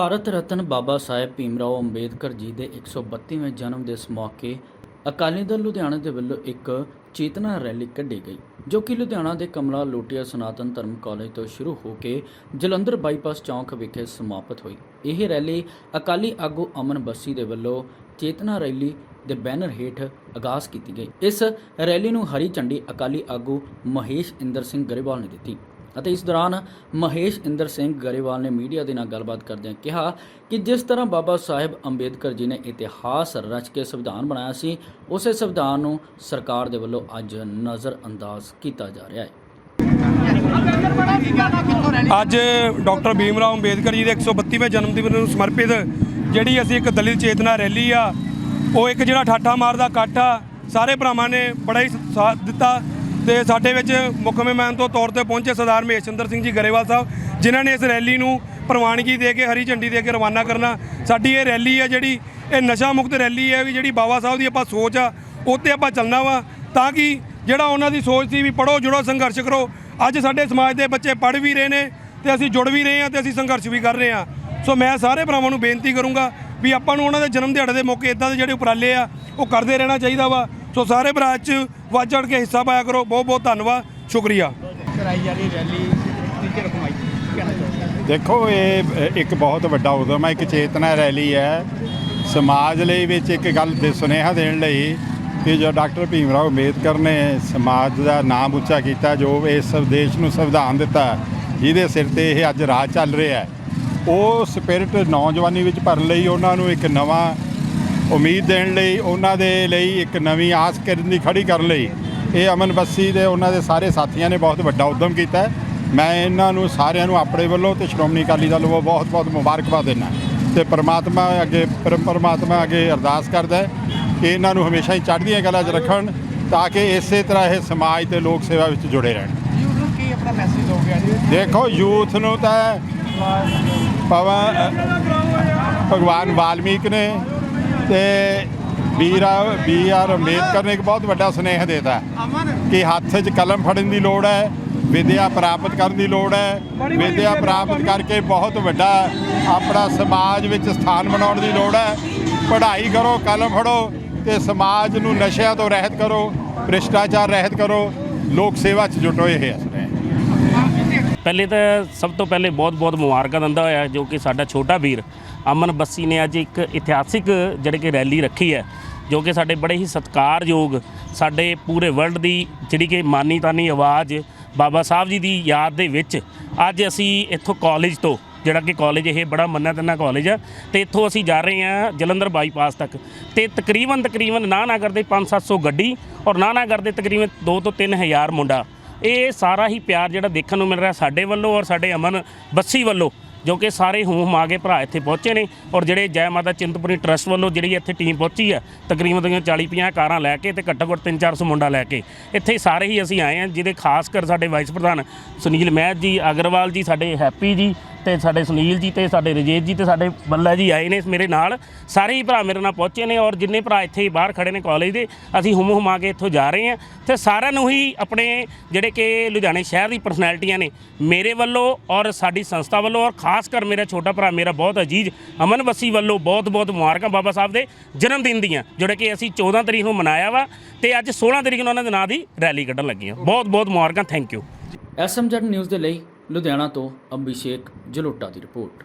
ਭਾਰਤ ਰਤਨ ਬਾਬਾ ਸਾਹਿਬ ਭੀਮਰਾਓ ਅੰਬੇਦਕਰ ਜੀ ਦੇ 132ਵੇਂ ਜਨਮ ਦਿਵਸ ਮੌਕੇ ਅਕਾਲੀ ਦਲ ਲੁਧਿਆਣਾ ਦੇ ਵੱਲੋਂ ਇੱਕ ਚੇਤਨਾ ਰੈਲੀ ਕੱਢੀ ਗਈ, ਜੋ ਕਿ ਲੁਧਿਆਣਾ ਦੇ ਕਮਲਾ ਲੋਟੀਆ ਸਨਾਤਨ ਧਰਮ ਕਾਲਜ ਤੋਂ ਸ਼ੁਰੂ ਹੋ ਕੇ ਜਲੰਧਰ ਬਾਈਪਾਸ ਚੌਂਕ ਵਿਖੇ ਸਮਾਪਤ ਹੋਈ। ਇਹ ਰੈਲੀ ਅਕਾਲੀ ਆਗੂ ਅਮਨ ਬੱਸੀ ਦੇ ਵੱਲੋਂ ਚੇਤਨਾ ਰੈਲੀ ਦੇ ਬੈਨਰ ਹੇਠ ਆਗਾਜ਼ ਕੀਤੀ ਗਈ। ਇਸ ਰੈਲੀ ਨੂੰ ਹਰੀ ਝੰਡੀ ਅਕਾਲੀ ਆਗੂ ਮਹੇਸ਼ ਇੰਦਰ ਸਿੰਘ ਗਰੇਵਾਲ ਨੇ ਦਿੱਤੀ। ਅਤੇ ਇਸ ਦੌਰਾਨ ਮਹੇਸ਼ ਇੰਦਰ ਸਿੰਘ ਗਰੇਵਾਲ ਨੇ ਮੀਡੀਆ ਦੇ ਨਾਲ ਗੱਲਬਾਤ ਕਰਦਿਆਂ ਕਿਹਾ ਕਿ ਜਿਸ ਤਰ੍ਹਾਂ ਬਾਬਾ ਸਾਹਿਬ ਅੰਬੇਦਕਰ ਜੀ ਨੇ ਇਤਿਹਾਸ ਰਚ ਕੇ ਸੰਵਿਧਾਨ ਬਣਾਇਆ ਸੀ, ਉਸੇ ਸੰਵਿਧਾਨ ਨੂੰ ਸਰਕਾਰ ਦੇ ਵੱਲੋਂ ਅੱਜ ਨਜ਼ਰ ਅੰਦਾਜ਼ ਕੀਤਾ ਜਾ ਰਿਹਾ ਹੈ। ਅੱਜ ਡਾਕਟਰ ਭੀਮ ਰਾਓ ਅੰਬੇਦਕਰ ਜੀ ਦੇ 132ਵੇਂ ਜਨਮ ਦਿਨ ਨੂੰ ਸਮਰਪਿਤ ਜਿਹੜੀ ਅਸੀਂ ਇੱਕ ਦਲਿਤ ਚੇਤਨਾ ਰੈਲੀ ਆ, ਉਹ ਇੱਕ ਜਿਹੜਾ ਠਾਠਾ ਮਾਰਦਾ ਇਕੱਠ ਆ, ਸਾਰੇ ਭਰਾਵਾਂ ਨੇ ਬੜਾ ਹੀ ਸਾਥ ਦਿੱਤਾ। ਤੇ ਸਾਡੇ ਵਿੱਚ ਮੁੱਖ ਮਹਿਮਾਨ ਤੋਂ ਤੌਰ ਤੇ ਪਹੁੰਚੇ ਸਰਦਾਰ ਮਹੇਸ਼ ਚੰਦਰ ਸਿੰਘ ਜੀ ਗਰੇਵਾਲ ਸਾਹਿਬ, ਜਿਨ੍ਹਾਂ ਨੇ ਇਸ ਰੈਲੀ ਨੂੰ ਪ੍ਰਵਾਨਗੀ ਦੇ ਕੇ, ਹਰੀ ਝੰਡੀ ਦੇ ਕੇ ਰਵਾਨਾ ਕਰਨਾ। ਸਾਡੀ ਇਹ ਰੈਲੀ ਆ ਜਿਹੜੀ, ਇਹ ਨਸ਼ਾ ਮੁਕਤ ਰੈਲੀ ਹੈ ਵੀ ਜਿਹੜੀ ਬਾਬਾ ਸਾਹਿਬ ਦੀ ਆਪਾਂ ਸੋਚ ਆ, ਉੱਤੇ ਆਪਾਂ ਚੱਲਣਾ ਵਾ, ਤਾਂ ਕਿ ਜਿਹੜਾ ਉਹਨਾਂ ਦੀ ਸੋਚ ਸੀ ਵੀ ਪੜੋ ਜੁੜੋ, ਸੰਘਰਸ਼ ਕਰੋ, ਅੱਜ ਸਾਡੇ ਸਮਾਜ ਦੇ ਬੱਚੇ ਪੜ ਵੀ ਰਹੇ ਨੇ ਤੇ ਅਸੀਂ ਜੁੜ ਵੀ ਰਹੇ ਹਾਂ ਤੇ ਅਸੀਂ ਸੰਘਰਸ਼ ਵੀ ਕਰ ਰਹੇ ਹਾਂ ਸੋ ਮੈਂ ਸਾਰੇ ਭਰਾਵਾਂ ਨੂੰ ਬੇਨਤੀ ਕਰੂੰਗਾ ਵੀ ਆਪਾਂ ਨੂੰ ਉਹਨਾਂ ਦੇ ਜਨਮ ਦਿਹਾੜੇ ਦੇ ਮੌਕੇ ਇਦਾਂ ਦੇ ਜਿਹੜੇ ਉਪਰਾਲੇ ਆ, ਉਹ ਕਰਦੇ ਰਹਿਣਾ ਚਾਹੀਦਾ ਵਾ। ਸੋ ਸਾਰੇ ਭਰਾ 'ਚ ਵੱਧ ਚੜ ਕੇ ਹਿੱਸਾ ਪਾਇਆ ਕਰੋ। ਬਹੁਤ ਬਹੁਤ ਧੰਨਵਾਦ। ਸ਼ੁਕਰੀਆ। ਕਰਾਈ ਜਾ ਰਹੀ ਰੈਲੀ ਦੇਖੋ ਇਹ ਇੱਕ ਬਹੁਤ ਵੱਡਾ ਉਦਮ ਹੈ ਇੱਕ ਚੇਤਨਾ ਰੈਲੀ ਹੈ। ਸਮਾਜ ਲਈ ਵਿੱਚ ਇੱਕ ਗੱਲ ਦੇ ਸੁਨੇਹਾ ਦੇਣ ਲਈ ਕਿ ਜੋ ਡਾਕਟਰ ਭੀਮਰਾਓ ਅੰਬੇਦਕਰ ਨੇ ਸਮਾਜ ਦਾ ਨਾਮ ਉੱਚਾ ਕੀਤਾ ਜੋ ਇਸ ਦੇਸ਼ ਨੂੰ ਸੰਵਿਧਾਨ ਦਿੱਤਾ ਜਿਹਦੇ ਸਿਰ ਤੇ ਇਹ ਅੱਜ ਰਾਜ ਚੱਲ ਰਿਹਾ ਹੈ। ਉਹ ਸਪਿਰਿਟ ਨੌਜਵਾਨੀ ਵਿੱਚ ਭਰਨ ਲਈ ਉਹਨਾਂ ਨੂੰ ਇੱਕ ਨਵਾਂ ਉਮੀਦ ਦੇਣ ਲਈ ਉਹਨਾਂ ਦੇ ਲਈ ਇੱਕ ਨਵੀਂ ਆਸ ਕਰਨ ਦੀ ਖੜੀ ਕਰਨ ਲਈ ਇਹ ਅਮਨ ਬੱਸੀ ਦੇ ਉਹਨਾਂ ਦੇ ਸਾਰੇ ਸਾਥੀਆਂ ਨੇ ਬਹੁਤ ਵੱਡਾ ਉਦਮ ਕੀਤਾ। ਮੈਂ ਇਹਨਾਂ ਨੂੰ ਸਾਰਿਆਂ ਨੂੰ ਆਪਣੇ ਵੱਲੋਂ ਤੇ ਸ਼੍ਰੋਮਣੀ ਅਕਾਲੀ ਦਲ ਵੱਲੋਂ ਬਹੁਤ ਬਹੁਤ ਮੁਬਾਰਕਬਾਦ ਦਿੰਦਾ ਤੇ ਪ੍ਰਮਾਤਮਾ ਅੱਗੇ ਪਰਮ ਪਰਮਾਤਮਾ ਅੱਗੇ ਅਰਦਾਸ ਕਰਦਾ ਹੈ ਕਿ ਇਹਨਾਂ ਨੂੰ ਹਮੇਸ਼ਾ ਹੀ ਚੜ੍ਹਦੀਆਂ ਕਲਾ 'ਚ ਰੱਖਣ ਤਾਂ ਕਿ ਇਸੇ ਤਰ੍ਹਾਂ ਇਹ ਸਮਾਜ ਤੇ ਲੋਕ ਸੇਵਾ ਵਿੱਚ ਜੁੜੇ ਰਹਿਣ। ਕੀ ਆਪਣਾ ਮੈਸੇਜ ਹੋ ਗਿਆ ਜੀ? ਦੇਖੋ ਯੂਥ ਨੂੰ ਤਾਂ ਪਵਨ ਭਗਵਾਨ ਵਾਲਮੀਕ ਨੇ ਤੇ ਵੀਰਾ ਬੀ ਆਰ ਅੰਬੇਦਕਰ ਨੇ ਇੱਕ ਬਹੁਤ ਵੱਡਾ ਸੁਨੇਹਾ ਦਿੱਤਾ। ਕਿ ਹੱਥ 'ਚ ਕਲਮ ਫੜਨ ਦੀ ਲੋੜ ਹੈ ਵਿਦਿਆ ਪ੍ਰਾਪਤ ਕਰਨ ਦੀ ਲੋੜ ਹੈ। ਵਿਦਿਆ ਪ੍ਰਾਪਤ ਕਰਕੇ ਬਹੁਤ ਵੱਡਾ ਆਪਣਾ ਸਮਾਜ ਵਿੱਚ ਸਥਾਨ ਬਣਾਉਣ ਦੀ ਲੋੜ ਹੈ। ਪੜ੍ਹਾਈ ਕਰੋ ਕਲਮ ਫੜੋ ਤੇ ਸਮਾਜ ਨੂੰ ਨਸ਼ਿਆਂ ਤੋਂ ਰਹਿਤ ਕਰੋ ਭ੍ਰਿਸ਼ਟਾਚਾਰ ਰਹਿਤ ਕਰੋ। ਲੋਕ ਸੇਵਾ 'ਚ ਜੁਟੋ ਇਹ ਹੈ। ਪਹਿਲੇ ਤਾਂ ਸਭ ਤੋਂ ਪਹਿਲੇ ਬਹੁਤ-ਬਹੁਤ ਮੁਬਾਰਕਾਂ ਦਿੰਦਾ ਹੋਇਆ ਜੋ ਕਿ ਸਾਡਾ ਛੋਟਾ ਵੀਰ ਅਮਨ ਬੱਸੀ ਨੇ ਅੱਜ ਇੱਕ ਇਤਿਹਾਸਿਕ ਜਿਹੜੇ ਕਿ ਰੈਲੀ ਰੱਖੀ ਹੈ, ਜੋ ਕਿ ਸਾਡੇ ਬੜੇ ਹੀ ਸਤਿਕਾਰਯੋਗ ਸਾਡੇ ਪੂਰੇ ਵਰਲਡ ਦੀ ਜਿਹੜੀ ਕਿ ਮਾਨੀ ਤਾਨੀ ਆਵਾਜ਼ ਬਾਬਾ ਸਾਹਿਬ ਜੀ ਦੀ ਯਾਦ ਦੇ ਵਿੱਚ ਅੱਜ ਅਸੀਂ ਇੱਥੋਂ ਕਾਲਜ ਤੋਂ, ਜਿਹੜਾ ਕਿ ਕਾਲਜ ਇਹ ਬੜਾ ਮੰਨਿਆ ਤੰਨਾ ਕਾਲਜ ਆ, ਤੇ ਇੱਥੋਂ ਅਸੀਂ ਜਾ ਰਹੇ ਹਾਂ ਜਲੰਧਰ ਬਾਈਪਾਸ ਤੱਕ। ਤੇ ਤਕਰੀਬਨ ਤਕਰੀਬਨ ਨਾ ਨਾ ਕਰਦੇ 5-700 ਗੱਡੀ ਔਰ ਨਾ ਨਾ ਕਰਦੇ ਤਕਰੀਬਨ 2 ਤੋਂ 3000 ਮੁੰਡਾ। ਇਹ ਸਾਰਾ ਹੀ ਪਿਆਰ ਜਿਹੜਾ ਦੇਖਣ ਨੂੰ ਮਿਲ ਰਿਹਾ ਸਾਡੇ ਵੱਲੋਂ ਔਰ ਸਾਡੇ ਅਮਨ ਬੱਸੀ ਵੱਲੋਂ, ਜੋ ਕਿ ਸਾਰੇ ਹੂਮ ਆ ਕੇ ਭਰਾ ਇੱਥੇ ਪਹੁੰਚੇ ਨੇ ਔਰ ਜਿਹੜੇ ਜੈ ਮਾਤਾ ਚਿੰਤਪੁਰਨੀ ਟਰਸਟ ਵੱਲੋਂ ਜਿਹੜੀ ਇੱਥੇ ਟੀਮ ਪਹੁੰਚੀ ਹੈ, ਤਕਰੀਬਨ ਤਕਰੀਬਨ 40 50 ਕਾਰਾਂ ਲੈ ਕੇ ਤੇ ਘੱਟੋ ਘੱਟ 3-400 ਮੁੰਡਾ ਲੈ ਕੇ, ਇੱਥੇ ਸਾਰੇ ਹੀ ਅਸੀਂ ਆਏ ਹਾਂ, ਜਿਹਦੇ ਖਾਸ ਕਰ ਸਾਡੇ ਵਾਈਸ ਪ੍ਰਧਾਨ ਸੁਨੀਲ ਮਹਿਤ ਜੀ, ਅਗਰਵਾਲ ਜੀ, ਸਾਡੇ ਹੈਪੀ ਜੀ ਤੇ ਸਾਡੇ ਸੁਨੀਲ ਜੀ ਤੇ ਸਾਡੇ ਰਜੇਸ਼ ਜੀ ਤੇ ਸਾਡੇ ਬੱਲਾ ਜੀ ਆਏ ਨੇ ਮੇਰੇ ਨਾਲ। ਸਾਰੇ ਹੀ ਭਰਾ ਮੇਰੇ ਨਾਲ ਪਹੁੰਚੇ ਨੇ ਔਰ ਜਿੰਨੇ ਭਰਾ ਇੱਥੇ ਹੀ ਬਾਹਰ ਖੜੇ ਨੇ ਕਾਲਜ ਦੇ, ਅਸੀਂ ਹੁਮ ਹੁਮਾ ਕੇ ਇੱਥੋਂ ਜਾ ਰਹੇ ਹਾਂ। ਤੇ ਸਾਰਿਆਂ ਨੂੰ ਹੀ ਆਪਣੇ ਜਿਹੜੇ ਕਿ ਲੁਧਿਆਣੇ ਸ਼ਹਿਰ ਦੀ ਪਰਸਨੈਲਿਟੀਆਂ ਨੇ, ਮੇਰੇ ਵੱਲੋਂ ਔਰ ਸਾਡੀ ਸੰਸਥਾ ਵੱਲੋਂ ਔਰ ਖਾਸ ਕਰ ਮੇਰਾ ਛੋਟਾ ਭਰਾ ਮੇਰਾ ਬਹੁਤ ਅਜੀਜ਼ ਅਮਨ ਵਸੀ ਵੱਲੋਂ ਬਹੁਤ ਬਹੁਤ ਮੁਬਾਰਕਾਂ ਬਾਬਾ ਸਾਹਿਬ ਦੇ ਜਨਮ ਦਿਨ ਦੀਆਂ, ਜਿਹੜੇ ਕਿ ਅਸੀਂ 14 ਤਰੀਕ ਨੂੰ ਮਨਾਇਆ ਵਾ ਤੇ ਅੱਜ 16 ਤਰੀਕ ਨੂੰ ਉਹਨਾਂ ਦੇ ਨਾਂ ਦੀ ਰੈਲੀ ਕੱਢਣ ਲੱਗੇ ਹਾਂ। ਬਹੁਤ ਬਹੁਤ ਮੁਬਾਰਕਾਂ ਥੈਂਕ ਯੂ ਐਸਐਮਜ਼ੈਡ ਨਿਊਜ਼ ਦੇ ਲਈ ਲੁਧਿਆਣਾ ਤੋਂ ਅਭਿਸ਼ੇਕ ਜਲੋਟਾ ਦੀ ਰਿਪੋਰਟ।